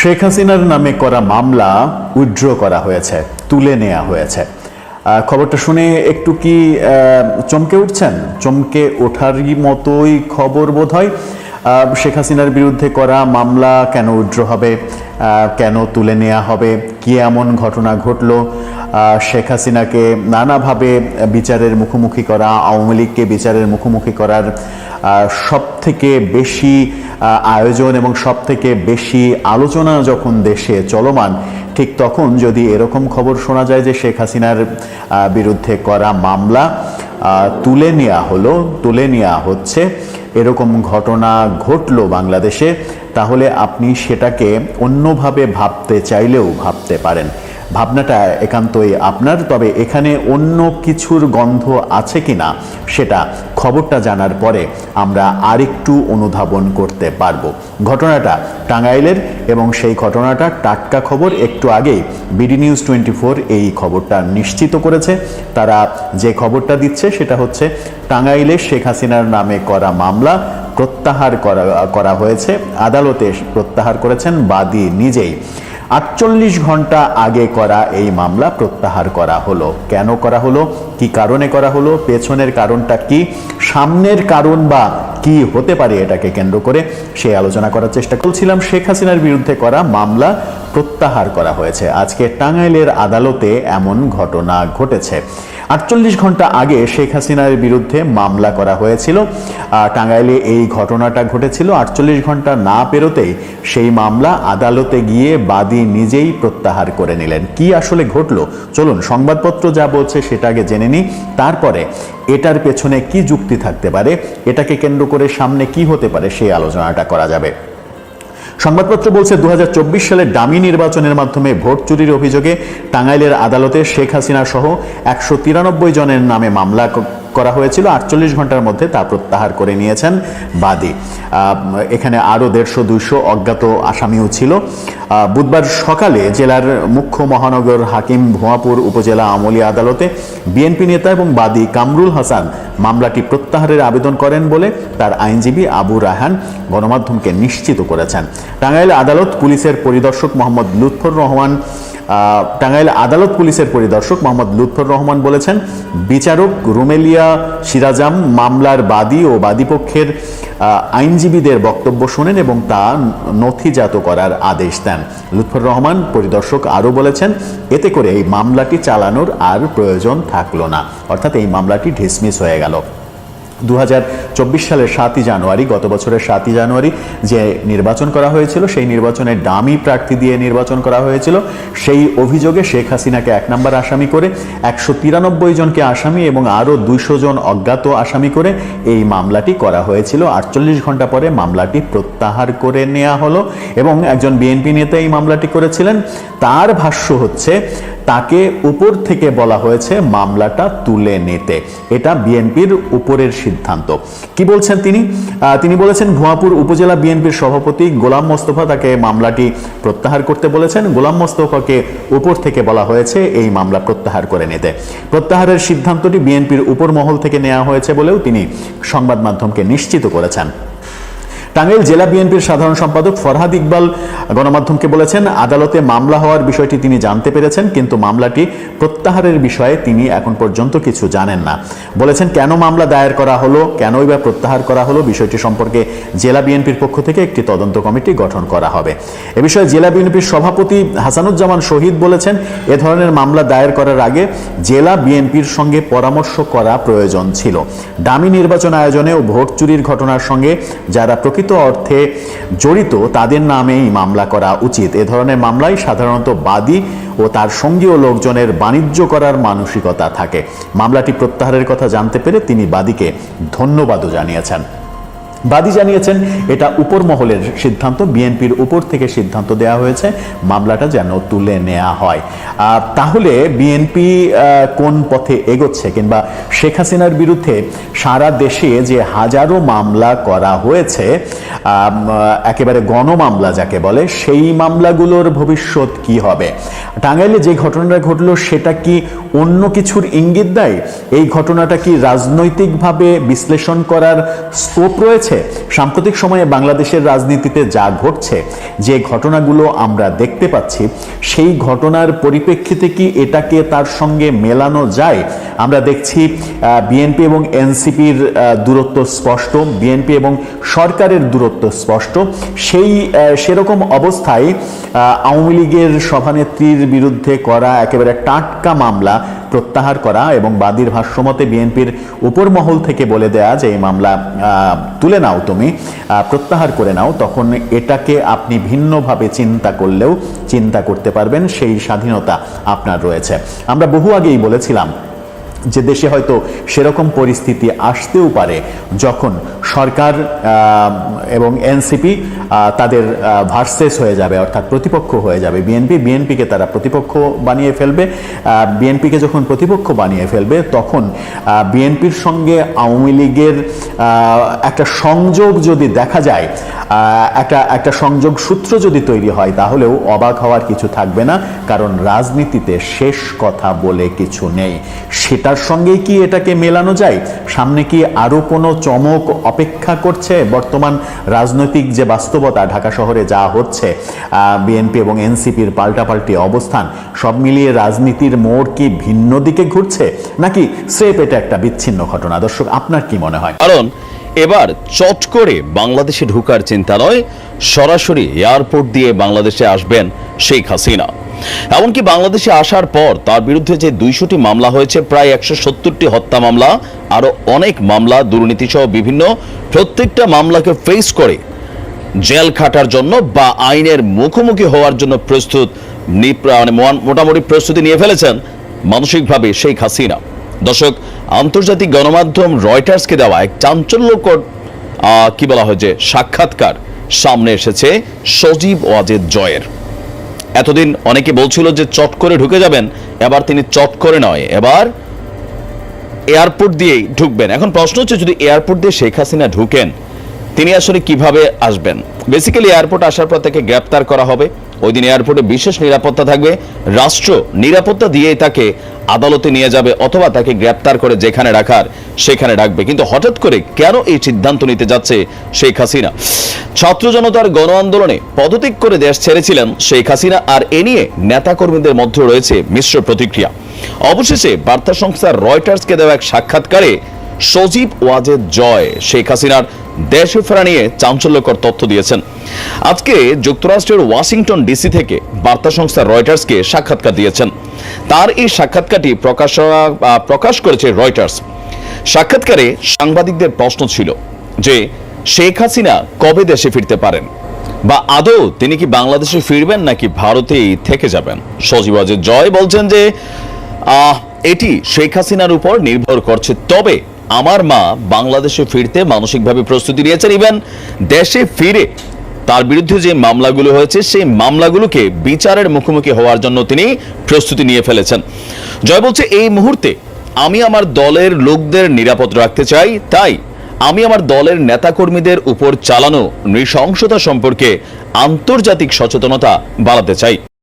শেখ হাসিনার নামে করা মামলা উইথড্র করা হয়েছে, তুলে নেওয়া হয়েছে। খবরটা শুনে একটু কি চমকে উঠছেন? চমকে ওঠারই মতোই খবর বোধ হয় শেখ হাসিনার বিরুদ্ধে করা মামলা কেন উইথড্র হবে? কেন তুলে নেওয়া হবে? কি এমন ঘটনা ঘটলো? শেখ হাসিনাকে নানাভাবে বিচারের মুখোমুখি করা, আওয়ামী লীগকে বিচারের মুখোমুখি করার সব থেকে বেশি আয়োজন এবং সব থেকে বেশি আলোচনা যখন দেশে চলমান, ঠিক তখন যদি এরকম খবর শোনা যায় যে শেখ হাসিনার বিরুদ্ধে করা মামলা তুলে নেওয়া হলো, তুলে নেওয়া হচ্ছে, এরকম ঘটনা ঘটলো বাংলাদেশে, তাহলে আপনি সেটাকে অন্যভাবে ভাবতে চাইলেও ভাবতে পারেন। ভাবনাটা একান্তই আপনার, তবে এখানে অন্য কিছুর গন্ধ আছে কিনা, সেটা খবরটা জানার পরে আমরা আরেকটু অনুধাবন করতে পারব। ঘটনাটা টাঙ্গাইলের এবং সেই ঘটনাটা টাটকা খবর। একটু আগেই বিডি নিউজ টোয়েন্টি ফোর এই খবরটা নিশ্চিত করেছে। তারা যে খবরটা দিচ্ছে সেটা হচ্ছে, টাঙ্গাইলে শেখ হাসিনার নামে করা মামলা প্রত্যাহার করা করা হয়েছে। আদালতে প্রত্যাহার করেছেন বাদী নিজেই। আটচল্লিশ ঘণ্টা আগে করা এই মামলা প্রত্যাহার করা হলো। কেন করা হলো? কি কারণে করা হলো? পেছনের কারণটা কি? সামনের কারণ বা কি হতে পারে এটাকে কেন্দ্র করে সে আলোচনা করার চেষ্টা করছিলাম। শেখ হাসিনার বিরুদ্ধে করা মামলা প্রত্যাহার করা হয়েছে। আজকে টাঙ্গাইলের আদালতে এমন ঘটনা ঘটেছে। আটচল্লিশ ঘণ্টা আগে শেখ হাসিনার বিরুদ্ধে মামলা করা হয়েছিল। টাঙ্গাইলে এই ঘটনাটা ঘটেছিল। আটচল্লিশ ঘণ্টা না পেরোতেই সেই মামলা আদালতে গিয়ে বাদী নিজেই প্রত্যাহার করে নিলেন। কি আসলে ঘটলো? চলুন, সংবাদপত্র যা বলছে সেটা আগে জেনে নিই। তারপরে এটার পেছনে কি যুক্তি থাকতে পারে? এটাকে কেন্দ্র করে সামনে কি হতে পারে? সেই আলোচনাটা করা যাবে। সংবাদপত্র বলছে দু হাজার চব্বিশ সালে ডামি নির্বাচনের মাধ্যমে ভোট চুরির অভিযোগে টাঙ্গাইলের আদালতে শেখ হাসিনা সহ একশো তিরানব্বই জনের নামে মামলা করা হয়েছিল। আটচল্লিশ ঘণ্টার মধ্যে তা প্রত্যাহার করে নিয়েছেন বাদী। এখানে আরও দেড়শো, দুইশো অজ্ঞাত আসামিও ছিল। বুধবার সকালে জেলার মুখ্য মহানগর হাকিম ভুয়াপুর উপজেলা আমলি আদালতে বিএনপি নেতা এবং বাদী কামরুল হাসান মামলাটি প্রত্যাহারের আবেদন করেন বলে তার আইনজীবী আবু রাহান গণমাধ্যমকে নিশ্চিত করেছেন। টাঙ্গাইল আদালত পুলিশের পরিদর্শক মোহাম্মদ লুৎফর রহমান টাঙ্গাইল আদালত পুলিশের পরিদর্শক মোহাম্মদ লুৎফর রহমান বলেছেন, বিচারক রুমেলিয়া সিরাজাম মামলার বাদী ও বাদীপক্ষের আইনজীবীদের বক্তব্য শোনেন এবং তা নথিজাত করার আদেশ দেন। লুৎফর রহমান পরিদর্শক আরও বলেছেন, এতে করে এই মামলাটি চালানোর আর প্রয়োজন থাকল না। অর্থাৎ এই মামলাটি ডিসমিস হয়ে গেল। দু হাজার চব্বিশ সালের সাতই জানুয়ারি, গত বছরের সাতই জানুয়ারি যে নির্বাচন করা হয়েছিল, সেই নির্বাচনে ডামি প্রার্থী দিয়ে নির্বাচন করা হয়েছিল। সেই অভিযোগে শেখ হাসিনাকে এক নম্বর আসামি করে একশো তিরানব্বই জনকে আসামি এবং আরও দুইশো জন অজ্ঞাত আসামি করে এই মামলাটি করা হয়েছিল। আটচল্লিশ ঘণ্টা পরে মামলাটি প্রত্যাহার করে নেওয়া হলো এবং একজন বিএনপি নেতা এই মামলাটি করেছিলেন। তার ভাষ্য হচ্ছে, তাকে উপর থেকে বলা হয়েছে মামলাটা তুলে নিতে। এটা বিএনপির উপরের সিদ্ধান্ত। কি বলছেন তিনি? তিনি বলেছেন, ভুয়াপুর উপজেলা বিএনপির সভাপতি গোলাম মোস্তফা তাকে মামলাটি প্রত্যাহার করতে বলেছেন। গোলাম মোস্তফাকে উপর থেকে বলা হয়েছে, এই মামলা প্রত্যাহার করে নিতে প্রত্যাহারের সিদ্ধান্তটি বিএনপির উপর মহল থেকে নেওয়া হয়েছে বলেও তিনি সংবাদ মাধ্যমকে নিশ্চিত করেছেন। টাঙ্গাইল জেলা বিএনপির সাধারণ সম্পাদক ফরহাদ ইকবাল গণমাধ্যমকে বলেছেন, আদালতে মামলা হওয়ার বিষয়টি তিনি জানতে পেরেছেন, কিন্তু মামলাটি প্রত্যাহারের বিষয়ে তিনি এখন পর্যন্ত কিছু জানেন না। বলেছেন, কেন মামলা দায়ের করা হলো, কেনই বা প্রত্যাহার করা হলো, বিষয়টি সম্পর্কে জেলা বিএনপির পক্ষ থেকে একটি তদন্ত কমিটি গঠন করা হবে। এ বিষয়ে জেলা বিএনপির সভাপতি হাসানুজ্জামান শহীদ বলেছেন, এ ধরনের মামলা দায়ের করার আগে জেলা বিএনপির সঙ্গে পরামর্শ করা প্রয়োজন ছিল। দামি নির্বাচন আয়োজনে ও ভোট চুরির ঘটনার সঙ্গে যারা প্রকৃত অর্থে জড়িত, তাদের নামেই মামলা করা উচিত। এ ধরনের মামলায় সাধারণত বাদী ও তার সঙ্গীয় লোকজনের বাণিজ্য করার মানসিকতা থাকে। মামলাটি প্রত্যাহারের কথা জানতে পেরে তিনি বাদীকে ধন্যবাদও জানিয়েছেন। বাদী জানিয়েছেন, এটা উপর মহলের সিদ্ধান্ত, বিএনপির উপর থেকে সিদ্ধান্ত দেওয়া হয়েছে, মামলাটা যেন তুলে নেওয়া হয়। তাহলে বিএনপি কোন পথে এগোচ্ছে? কিংবা শেখ হাসিনার বিরুদ্ধে সারা দেশে যে হাজারো মামলা করা হয়েছে একেবারে গণমামলা যাকে বলে, সেই মামলাগুলোর ভবিষ্যৎ কি হবে? টাঙ্গাইলে যে ঘটনাটা ঘটলো, সেটা কি অন্য কিছুর ইঙ্গিত দেয়? এই ঘটনাটা কি রাজনৈতিকভাবে বিশ্লেষণ করার স্কোপ রয়েছে? হয়েছে। সাম্প্রতিক সময়ে বাংলাদেশের রাজনীতিতে যা ঘটছে, যে ঘটনাগুলো আমরা দেখতে পাচ্ছি, সেই ঘটনার পরিপ্রেক্ষিতে কি এটাকে তার সঙ্গে মেলানো যায়? আমরা দেখছি বিএনপি এবং এনসিপির দূরত্ব স্পষ্ট, বিএনপি এবং সরকারের দূরত্ব স্পষ্ট। সেই সেরকম অবস্থায় আওয়ামী লীগের সভানেত্রীর বিরুদ্ধে করা একেবারে টাটকা মামলা প্রত্যাহার করা এবং বাদীর ভাষ্যমতে বিএনপির উপর মহল থেকে বলে দেয়া যে এই মামলা তুলে নাও তুমি প্রত্যাহার করে নাও, তখন এটাকে আপনি ভিন্নভাবে চিন্তা করলেও চিন্তা করতে পারবেন, সেই স্বাধীনতা আপনার রয়েছে। আমরা বহু আগেই বলেছিলাম যে দেশে হয়তো সেরকম পরিস্থিতি আসতেও পারে যখন সরকার এবং এনসিপি তাদের ভার্সেস হয়ে যাবে, অর্থাৎ প্রতিপক্ষ হয়ে যাবে। বিএনপি, বিএনপিকে তারা প্রতিপক্ষ বানিয়ে ফেলবে। বিএনপিকে যখন প্রতিপক্ষ বানিয়ে ফেলবে, তখন বিএনপির সঙ্গে আওয়ামী লীগের একটা সংযোগ যদি দেখা যায় একটা একটা সংযোগ সূত্র যদি তৈরি হয়, তাহলেও অবাক হওয়ার কিছু থাকবে না, কারণ রাজনীতিতে শেষ কথা বলে কিছু নেই। সেটার সঙ্গে কি এটাকে মেলানো যায়? সামনে কি আরও কোনো চমক অপেক্ষা করছে? বর্তমান রাজনৈতিক যে বাস্তবতা ঢাকা শহরে যা হচ্ছে বিএনপি এবং এনসিপির পাল্টাপাল্টি অবস্থান, সব মিলিয়ে রাজনীতির মোড় কি ভিন্ন দিকে ঘুরছে? নাকি স্রেফ এটা একটা বিচ্ছিন্ন ঘটনা? দর্শক, আপনার কি মনে হয়? কারণ এবার চট করে বাংলাদেশে ঢুকার চিন্তা নয় সরাসরি এয়ারপোর্ট দিয়ে বাংলাদেশে আসবেন শেখ হাসিনা। এমনকি বাংলাদেশে আসার পর তার বিরুদ্ধে যে দুইশোটি মামলা হয়েছে, প্রায় একশো সত্তরটি হত্যা মামলা, আরও অনেক মামলা দুর্নীতি সহ বিভিন্ন, প্রত্যেকটা মামলাকে ফেস করে জেল খাটার জন্য বা আইনের মুখোমুখি হওয়ার জন্য প্রস্তুত মানে মোটামুটি প্রস্তুতি নিয়ে ফেলেছেন মানসিকভাবে শেখ হাসিনা। দর্শক, আন্তর্জাতিক গণমাধ্যম রয়টার্সকে দেওয়া এক চাঞ্চল্যকর কি বলা হয় যে সাক্ষাৎকার সামনে এসেছে সজীব ওয়াজেদ জয়ের। এতদিন অনেকে বলছিল যে চট করে ঢুকে যাবেন, এবার তিনি চট করে নয়। এবার এয়ারপোর্ট দিয়েই ঢুকবেন। এখন প্রশ্ন হচ্ছে, যদি এয়ারপোর্ট দিয়ে শেখ হাসিনা ঢুকেন, তিনি আসলে কীভাবে আসবেন? বেসিক্যালি এয়ারপোর্ট আসার পর তাকে গ্রেপ্তার করা হবে। ওই দিন এয়ারপোর্টে বিশেষ নিরাপত্তা থাকবে। রাষ্ট্র নিরাপত্তা দিয়েই তাকে আদালতে নিয়ে যাবে অথবা তাকে গ্রেপ্তার করে যেখানে রাখার সেখানে রাখবে। কিন্তু হঠাৎ করে কেন এই সিদ্ধান্ত নিতে যাচ্ছে শেখ হাসিনা? ছাত্র জনতার গণ আন্দোলনে পদত্যাগ করে দেশ ছেড়েছিলেন শেখ হাসিনা আর এ নিয়ে নেতাকর্মীদের মধ্যে রয়েছে মিশ্র প্রতিক্রিয়া। অবশেষে বার্তা সংস্থা রয়টার্সকে দেওয়া এক সাক্ষাৎকারে সজীব ওয়াজেদ জয় শেখ হাসিনার দেশে ফেরা নিয়ে চাঞ্চল্যকর তথ্য দিয়েছেন। আজকে যুক্তরাষ্ট্রের ওয়াশিংটন ডিসি থেকে বার্তা সংস্থা রয়টার্সকে সাক্ষাৎকার দিয়েছেন। তার এই সাক্ষাৎকারটি প্রকাশ প্রকাশ করেছে রয়টার্স। সাক্ষাৎকারে সাংবাদিকদের প্রশ্ন ছিল যে, শেখ হাসিনা কবে দেশে ফিরতে পারেন? বা আদৌ তিনি কি বাংলাদেশে ফিরবেন নাকি ভারতেই থেকে যাবেন? সজীব ওয়াজেদ জয় বলছেন যে এটি শেখ হাসিনার উপর নির্ভর করছে। তবে আমার মা বাংলাদেশে ফিরতে মানসিকভাবে প্রস্তুতি নিয়েছেন। ইভেন দেশে ফিরে তার বিরুদ্ধে যে মামলাগুলো হয়েছে, সেই মামলাগুলোকে বিচারের মুখোমুখি হওয়ার জন্য তিনি প্রস্তুতি নিয়ে ফেলেছেন। জয় বলছে, এই মুহূর্তে আমি আমার দলের লোকদের নিরাপদ রাখতে চাই। তাই আমি আমার দলের নেতাকর্মীদের উপর চালানো নৃশংসতা সম্পর্কে আন্তর্জাতিক সচেতনতা বাড়াতে চাই।